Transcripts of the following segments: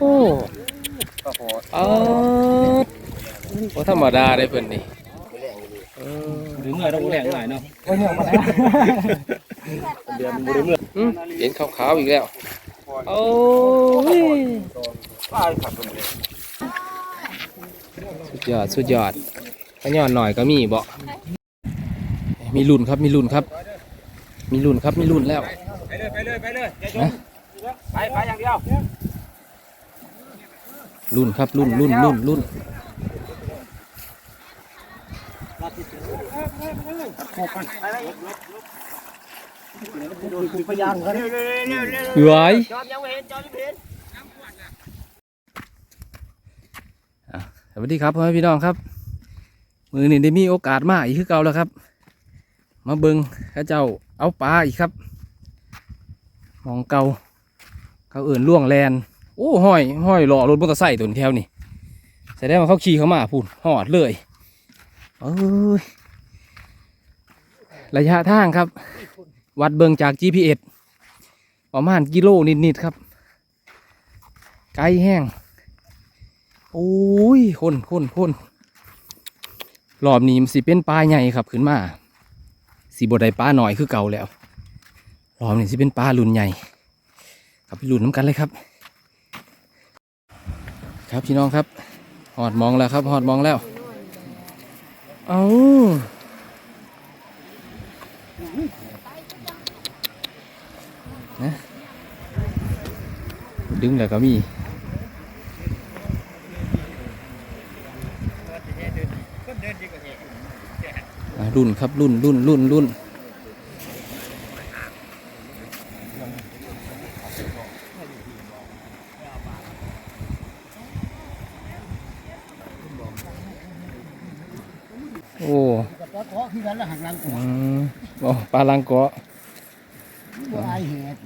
โอ้ก็พอเออโอ้ธรรมดาได้เพิ่นนี่เออหรือเมื่อเราแรงหน่อยเนาะเดือนบ่ได้เมื่ออืมเห็นขาวๆอีกแล้วโอ้ยป้าขับตัวนี้สุดยอดสุดยอดขย้อนหน่อยก็มีบ่มีรุ่นครับมีรุ่นครับ มีรุ่นครับมีรุ่นแล้วไปเลยไปเลยไปเลยอย่าชมไปไปอย่างเดียว รุ่นครับรุ่นรุ่นรุ่นรุ่นพยานกันเหือยสวัสดีครับพ่อแม่พี่น้องครับ มือนี่ได้มีโอกาสมาอีกคือเก่าแล้วครับ มาเบิงข้าเจ้าเอาปลาอีกครับ มองเก่าเขาเอื่นล่วงแลน โอ้ห้อยห้อยหล่อรถมอเตอร์ไซค์ตัวนี้แถวนี่แสดงว่าเขาขี่เข้ามาพูดหอดเลยเอ้ยระยะทางครับ วัดเบิงจาก GPS ประมาณกิโลนิดๆครับ ไกลแห้งโอ้ยคนคนคนรอบนี้มันสิเป็นปลาใหญ่ครับขึ้นมาสีบดได้ปลาหน่อยคือเก่าแล้วรอบนี้สิเป็นปลารุ่นใหญ่ครับไปรุ่นน้ำกันเลยครับ ครับพี่น้องครับหอดมองแล้วครับหอดมองแล้ว เอานะดึงแล้วก็มีรุ่นครับรุ่นรุ่นรุ่นรุ่น โอ้ก็ขอคือกันละหักลังอืมโอ้ปลาลังเกาะบ่อายเหตุ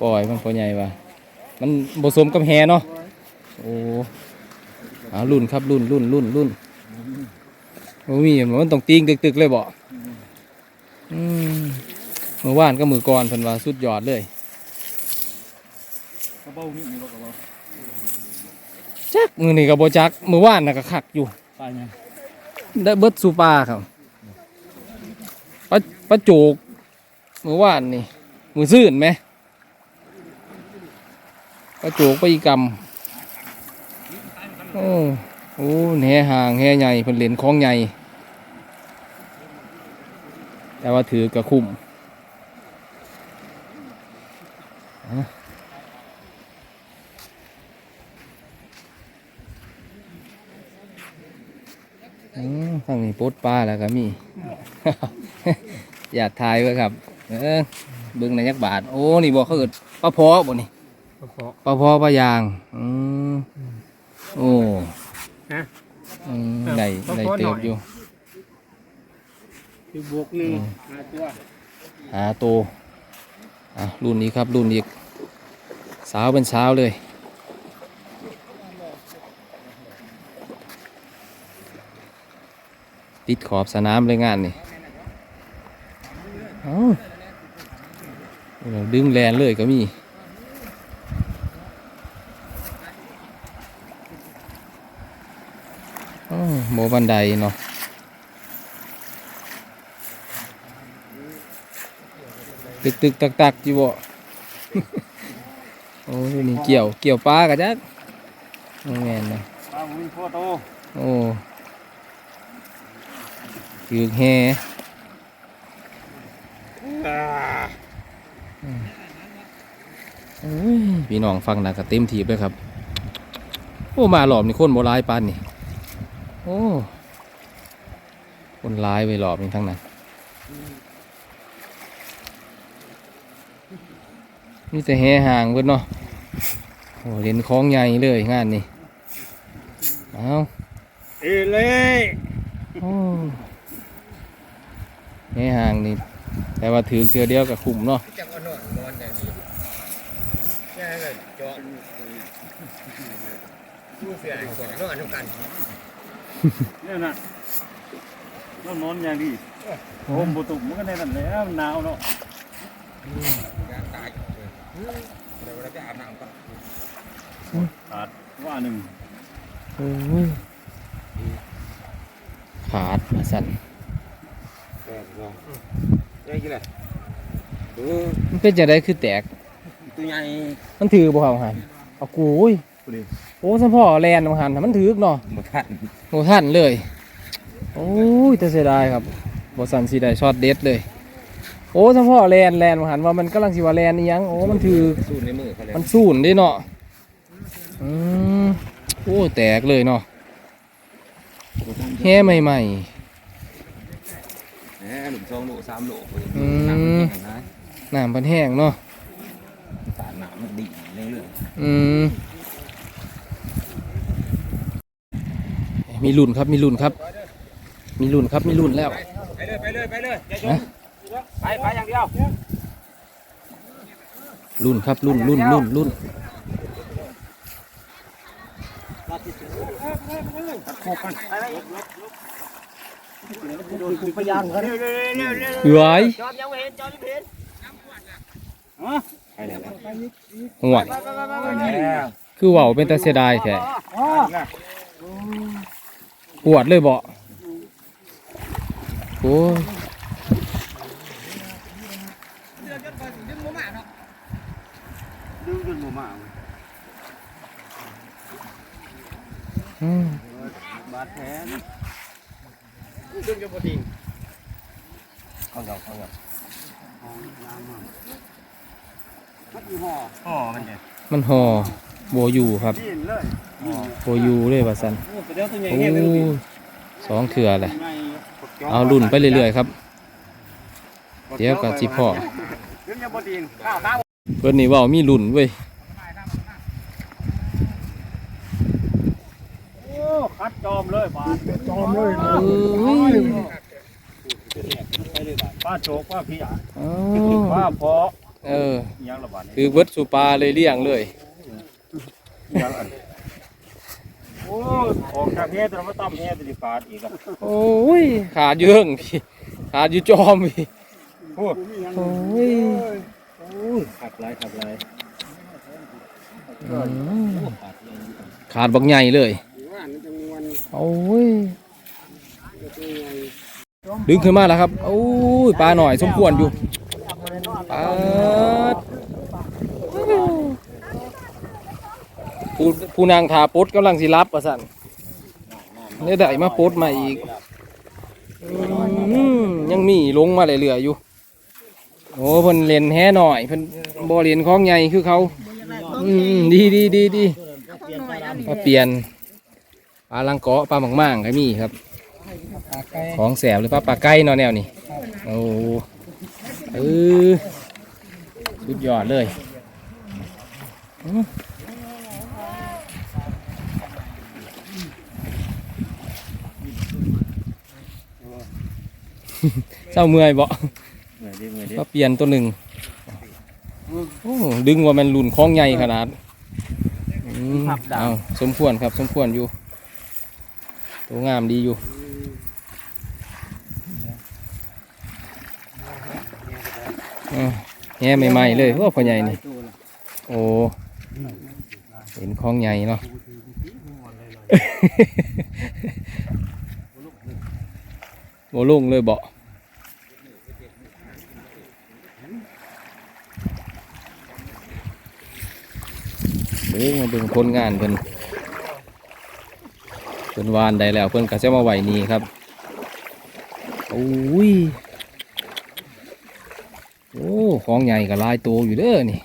ปล่อยมันตัวใหญ่ว่ะมันผสมกับแฮเนาะโอ้อารุ่นครับรุ่นรุ่นรุ่นรุ่นโอ้มีมันต้องตีงตึกๆเลยบ่อืมเมื่อวานก็มือก่อนเพิ่นว่าสุดยอดเลย เป๋านี่มีกระเป๋าจักมือนี่กับโบจักมือว่านน่ะก็คักอยู่ไปไงได้เบิดสูปลาครับปลาปลาโจกมือว่านนี่ มือซื่นไหมปลาโจกปลาอีกำโอ้โอ้แหห่างแหใหญ่เพิ่นเล่นของใหญ่ แต่ว่าถือกระคุ้มอ่ อืมทางนี้ปลดปลาแล้วก็มี อยากทายไว้ครับ เออเบิ้งในยักบาท โอ้ นี่บอกเขาเกิดปลาเพาะบ่นี่กระเป๋าปลาเพาะปลายางอืมโอ้ฮะอืมได้ได้เติบอยู่คือบวกหนึ่งหาตัวหาโตวอะรุ่นนี้ครับรุ่นอีกสาวเป็นสาวเลย ติดขอบสนามเลยงานนี่เอ้าเออดึงแลนเลยก็มีอ้าวโมบันไดเนาะตึกตึกตักตักอยู่บ่โอ้ยนี่เกี่ยวเกี่ยวปลากะจักโอ้แม่นนะปลาหมุนโฟโต้โอ้ ถือแฮโอ้ยพี่น้องฟังนะก็เต็มทีเลยครับ โอ้มาหลอบนี่คนโบรายปานนี่ โอ้คนร้ายไปหลอบนี่ทั้งนั้นมีแต่แห่ห่างเบิดเนาะโอ้เล่นคล้องใหญ่เลยงานนี่ เอาเอเล่โอ้ แห่ห่างนี่แต่ว่าถือเสือเดียวกับขุมเนาะจังอ่อนนอนอย่างนี้แค่ก็เจาะดูเสียก่อนนอนทุกกันเนี่ยนะนอนนอนอย่างดีโอ้บุตุมันก็ได้นั่นแหล้วหนาวเนาะตายเดี๋ยวเราไปอาบน้ำก่อนขาดว่าหนึ่งโอ้ยขาดมาสั่น เออลองได้กี่เลยเออมันเป็นจังไดคือแตก ตัวใหญ่มันถือบ่เอาหันเอากูยโอ้สะพ่อแลนมาหันน่ะมันถือเนาะหมดทันโอ้ท่านเลย โอ้ยแต่เสียดายครับบอสันสีได้ช็อตเด็ดเลย โอ้สะพ่อแลนแลนมาหันว่ามันกำลังสิว่าแลนนี่ยังโอ้มันถือสู้ในมือเขาเลยมันสูนได้เนาะอืมโอ้แตกเลยเนาะแฮ่ใหม่แหมหลุมสองโลสามโลอืม น้ำมันแข็งนะๆน้ำมันแห้งเนาะสารน้ำมันดีเรื่อยอืมมีรุ่นครับมีรุ่นครับ มีรุ่นครับมีรุ่นแล้ว ๆไปเลยไปเลยไปเลยอย่าชนไปไปอย่างเดียวรุ่นครับรุ่นรุ่นรุ่นรุ่น พยานกันเฮ้ยจอมยังไม่เห็นจอมยังไม่เห็นไปแล้วห่วยคือว่าเป็นตาเสียดายแท้ปวดเลยบ่โอ้ยดึงจนหมูหมาอืมบาดแผล ดึงจนพอดีเอาเราเอาเรามันอยู่ห่อห่อมันเนี่ยมันหอโบอยู่ครับดินเลยโบอยู่เลยว่าสันโอ้เดี๋ยวตัวใหญ่โอ้เงี้ยเลยสองเถื่อแหละใหญ่เอารุ่นไปเรื่อยๆครับ เดี๋ยวกับสิพ่อดึงจนพอดีข้าวข้าวเพิ่นนี่เว่ามีรุ่นเว้ย โอ้คัด จอมเลยบาดจอมเลยเอ้ยป้าโจกป้าพี่อะอ๋อป้าพอเออยังระบาดคือเบิดสุปลาเลยเลี้ยงเลยยังอันโอ้ออกจากเฮ็ดเราไม่ต้องเฮ็ดจะขาดอีกอะโอ้ยขาดเยื่องพี่ขาดอยู่จอมพี่โอ้โอ้ยขับไรขับไรอืมขาดบักใหญ่เลย โอ้ยดึงขึ้นมาแล้วครับโอ้ยปลาหน่อยสมควรอยู่ปลาดผู้ผู้นางทาปดกำลังสิรับประสันเนี่ยได้มาปดมาอีกอืมยังมีลงมาเรื่อยๆอยู่โอ้เพิ่นเล่นแฮ่หน่อยเพิ่นบ่เล่นของใหญ่คือเขาอืมดีดีดีดีมาเปลี่ยน ปลาลังเกาะปลาหมักม่างก็มีครับ ของแสบหรือปลาปลาไก่เนาะแนวนี้โอ้เออสุดยอดเลยอื้อเศร้าเมื่อยบ่เมื่อยดิเมื่อยดิมาเปลี่ยนตัวหนึ่งโอ้ดึงว่ามันหลุนคล้องใหญ่ขนาดอืมเอาสมควรครับ สมควรอยู่ ตัวงามดีอยู่อะแง่ใหม่ๆเลยว่าพ่อใหญ่นี่ โอ้ เห็นคลองใหญ่เนาะโบลุ่งเลยเบาเบิ่งมาเบิ่งผลงานเพิ่น พิ่นวานได้แล้ว เพิ่นก็จะมาไหวนี่ครับโอ้ยโอ้ของใหญ่ก็หลายตัวอยู่เด้อนี่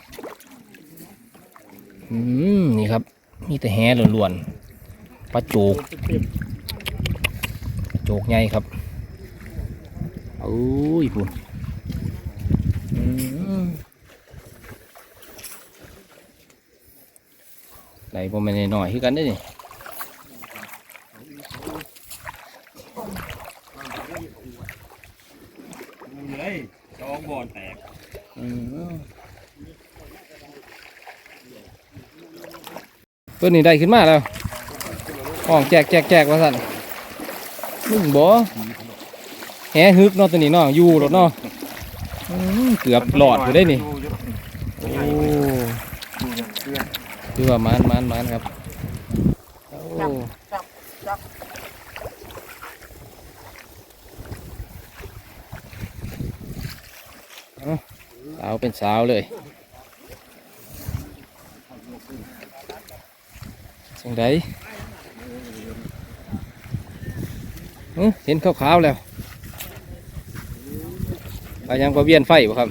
อืมนี่ครับ มีแต่แหล้วนๆปลาโจกปลาโจกใหญ่ครับโอ้ยพุ่นอืมไหลบ่แม่นน้อยๆคือกันเด้อนี่ เลยจองบ่อนแตก อืม ตัวนี้ได้ขึ้นมาแล้วห้องแจกแจกแจกว่าสั่นมึงบ่แหฮึกเนาะตัวนี้เนาะอยู่รถเนาะอืมเกือบหลอดอยู่ได้นี่โอ้คือว่ามันมันมันครับโอ้เอาสาวเป็นสาวเลย จังไดเห็นขาวๆแล้วไปยังประเวียนไฟบ่ครับ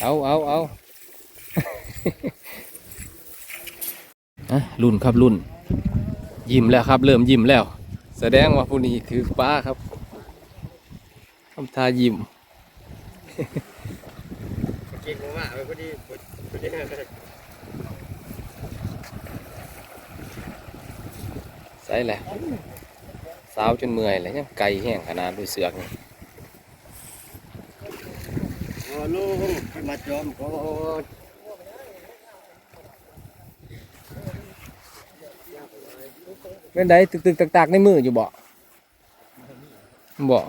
เอาเอาเอาอะรุ่นครับรุ่น ยิ้มแล้วครับ เริ่มยิ้มแล้ว แสดงว่าผู้นี้ถือป้าครับทำทายิ้มก่งมาไปพอดี ใส่แหละสาวจนเมื่อยเลยยังไกลแห้งขนาดด้วยเสือกนี่โอ้ลูกมาจอมก่อนเป็นไดตึกตึกตักตักในมืออยู่บ่บ่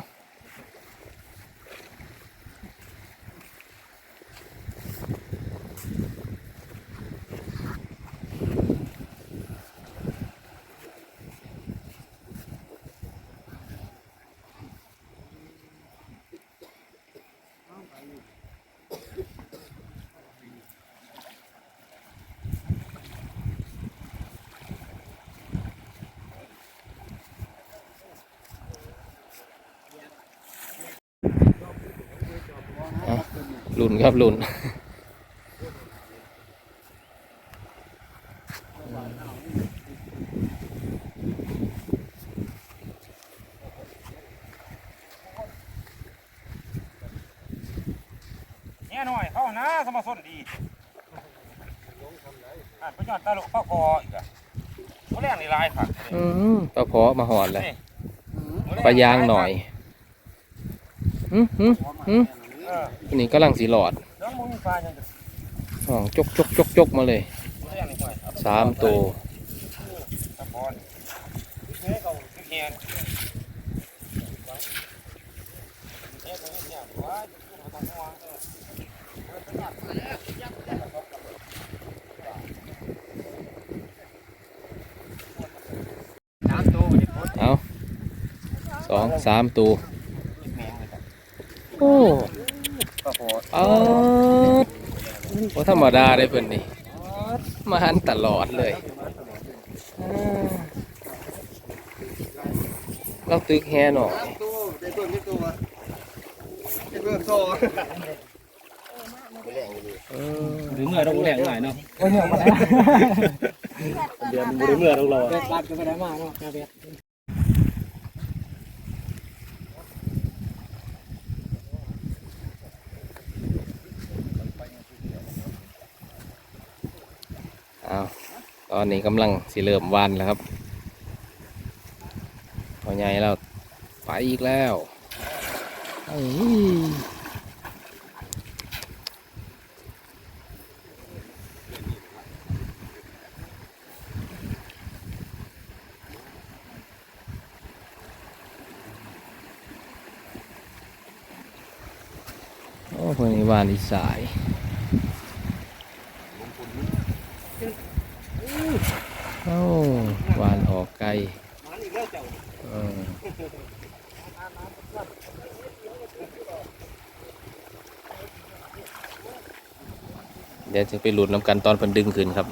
รุ่นครับรุ่นเนี่ยหน่อยเข้านะสมาส้นดีอ่านประยอดตาลุกเข้าคออีกอะเขาแรงนี่ลายค่ะอืมปลาเพาะมาหอนเลยปลายางหน่อยอืมอืมอืมเอันนี้กำลังสีหลอดแล้วมึงมีปลายังจะห้องจกจกจกจกมาเลยสามตัวเอาสองสามตัวโอ้ อเออโอ้ธรรมดาได้เพิ่นนี่ มาหันตลอดเลยอ่าเราตึกแฮหน่อยสามตัวได้เพิ่มได้ตัวได้เพิ่มโซ่เออหรือเมื่อเราแหลงหน่อยเนาะโอ้ยเหนื่อยมาแล้วเดือนบริเมื่อเราเรารับกันไปได้มากเนาะนาเบียอ้าว ตอนนี้กำลังสิเริ่มวันแล้วครับพอใหญ่แล้วไปอีกแล้วอ้ยโอ้คนนี้วานอีสายโอ้วานออกไกลเออ เดี๋ยวจะไปหลุดน้ำกันตอนเพิ่นดึงขึ้นครับ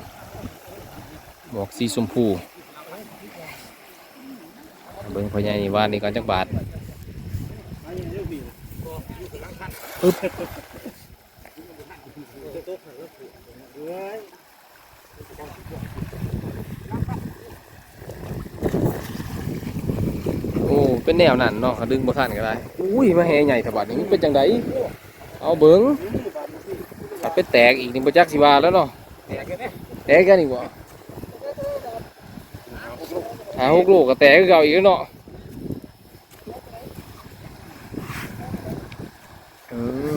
หมวกสีชมพูเบิ่งพญ่นี่ว่านนี่ก่อนจักบาทปึ๊บโอ้เป็นแนวนั้นเนาะดึงบ่ทันก็ได้ อุ้ยมาแห่ใหญ่ถบัดนี้เป็นจังไดเอาเบิ่ง ถ้าเป็นแตกอีกนี่บ่จักสิว่าแล้วเนาะแตกกันอีกบ่หาหกโลก็แตกคือเก่าอีกแล้วเนาะ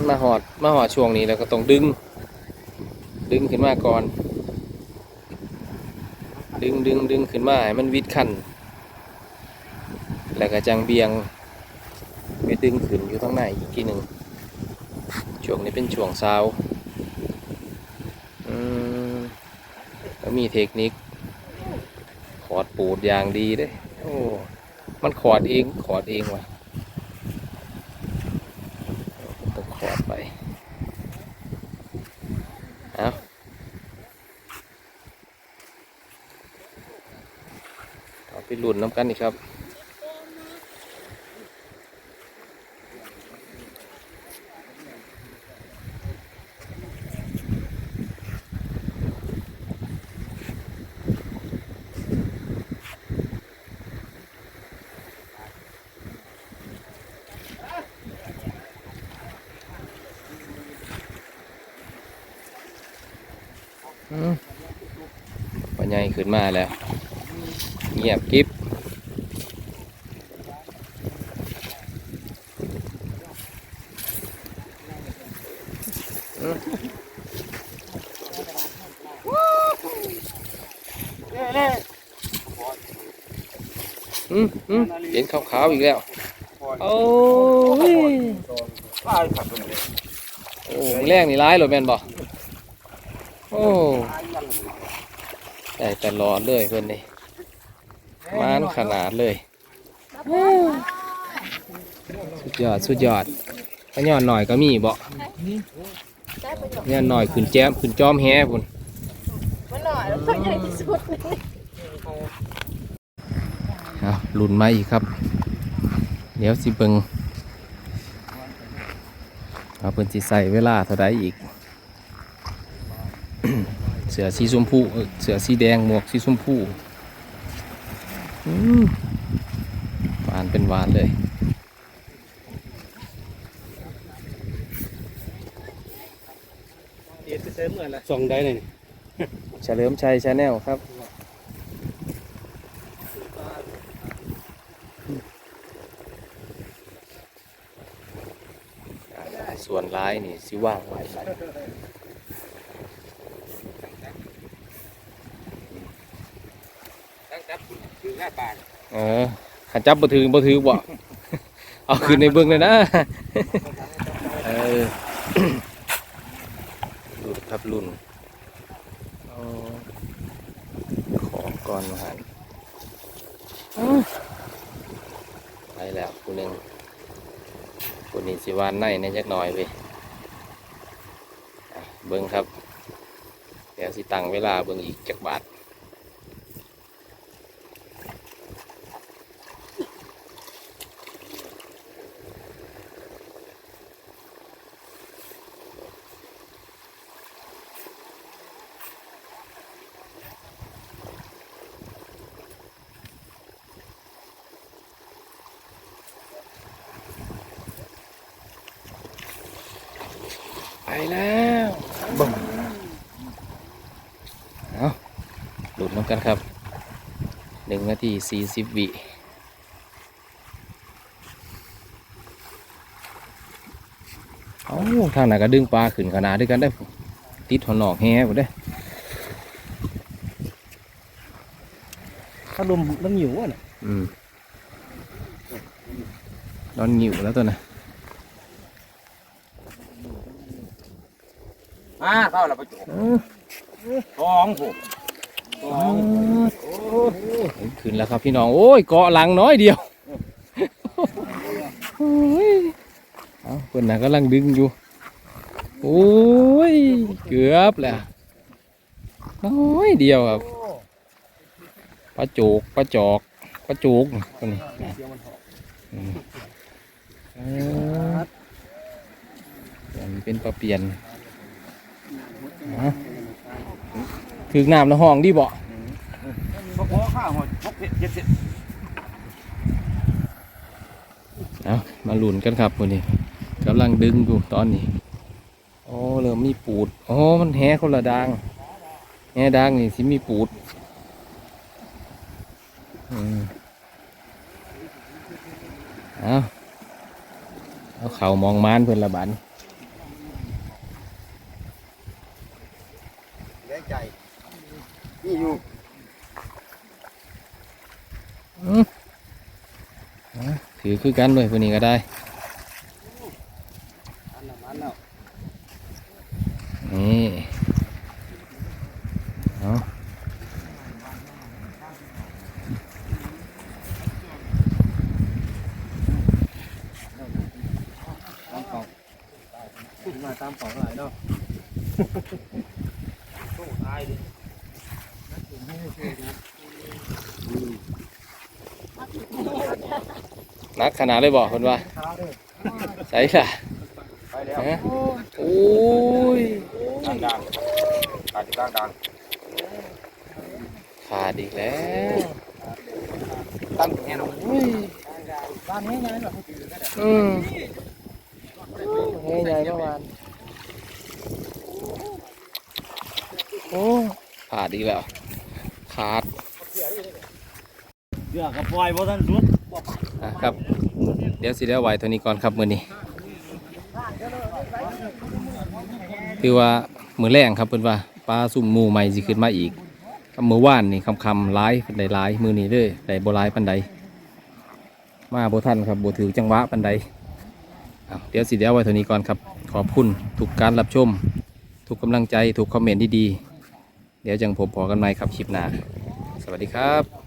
มาหอดมาหอดช่วงนี้แล้วก็ต้องดึง ดึงขึ้นมาก่อน ดึงดึงดึงขึ้นมาให้มันวิดขันแล้วก็จังเบียงไปดึงขึ้นอยู่ข้างในอีกทีหนึ่งช่วงนี้เป็นช่วงเช้าอืมแล้ว มีเทคนิค ขอดปูดอย่างดีเด้โอ้มันขอดเองขอดเองว่ะต้องขอดไปเอาเอาไปหลุนน้ำกันอีกครับ ขึ้นมาแล้ว เงียบกิ๊บอืมอืมอืมเห็นขาวๆอีกแล้ว โอ้ยป้ยโอ้มึงแรงนี่ร้ายเหรอแม่นบ่โอ้ ได้ตลอดเลยเพื่อนนี่มานขนาดเลยสุดยอดสุดยอดถ้าย้อนหน่อยก็มีบ่ย้อนหน่อยขึ้นแจ้มขึ้นจอมแฮพุ่นมันหน่อยแล้วก็ใหญ่ที่สุดเลยเอาลุ่นมาอีกครับ เดี๋ยวสิเบิงเอาเพิ่นสิใส่เวลาเท่าใดอีกเสือสีชมพูเอ้ยเสือสีแดงหมวกสีชมพูอืมหวานเป็นหวานเลยเอ็ดไปเสริมเหมือนละส่องได้เลยเฉลิมชัยชาแนลครับส่วนร้ายนี่สิว่างไว้ใส่ ตั้ง จับคือหน้าปากเออขันจับบ่ถือบ่ถือบ่เอาคืนในเบื้องเลยนะเออรุ่นครับรุ่นของก่อนมาหันไปแล้วคูหนึ่งคูนี้สิวานในในจักหน่อยเว้ยอะเบิ้งครับ เดี๋ยวสิตังเวลาเบิ้งอีกจักบาท แล้วบึ้มเอาหลุดน้ำกันครับหนึ่งนาทีสี่สิบวิเอาทางไหนก็ดึงปลาขึ้นขนาดด้วยกันได้อติดหัวหนอกแฮ่หมดได้อถ้าลมลมหิวอะอืมนอนหิวแล้วตัวน่ะ มาเข้าแล้วประจุเออท้องผมท้องเห็นขึ้นแล้วครับพี่น้อง โอ้ยเกาะหลังน้อยเดียวโอ้ยเอาเพื่อนน่ะกำลังดึงอยู่ โอ้ย เกือบแล้วน้อยเดียวครับปลาโจกปลาจอกปลาโจกตัวนี้อืมเออเดี๋ยวมันเป็นปลาเปลี่ยน ถึงน้ำในห้องดีบ่พอข้าวหมดพกเจ็ดสิบเอามาหลุนกันครับวันนี้กำลังดึงอยู่ตอนนี้โอ้เริ่มมีปูดโอ้มันแห่คนละดางแหดางนี่สิมีปูดอเอาเอาเข่ามองมานเพื่อนละบัน แรงใจนี่อยู่ อืม อะ ถือคือกันเลยวันนี้ก็ได้ นี่เอา มาตามของหลายเนาะ นัก ขนาดเลยบอกคนว่าใส่ล่ะไปแล้วฮะโอ้ยดังดังขาดที่กลางดังขาดอีกแล้วตั้งแค่หนบ้านนี้ไงเหรออืมเฮ้ยใหญ่ประมาณโอ้ขาดอีกแล้วขาดเดือกกับปล่อยบ่ทันสุดอะครับ เดี๋ยวสิได้ไหวเท่านี้ก่อนครับมือนี้คือว่ามือแรงครับเพื่อนว่าปลาสุ่มหมูใหม่สิขึ้นมาอีกมือว่านนี่คำคำร้ายได้ร้ายมือนี้เลยได้โบร้ายปันใดมาโบทันครับโบถือจังหวะปันใดเดี๋ยวสิเดี๋ยวไว้เท่านี้ก่อนครับ ขอบคุณทุกการรับชม ทุกกำลังใจทุกคอมเมนต์ที่ดีเดี๋ยวจังผมพอกันใหม่ครับคลิปหน้า สวัสดีครับ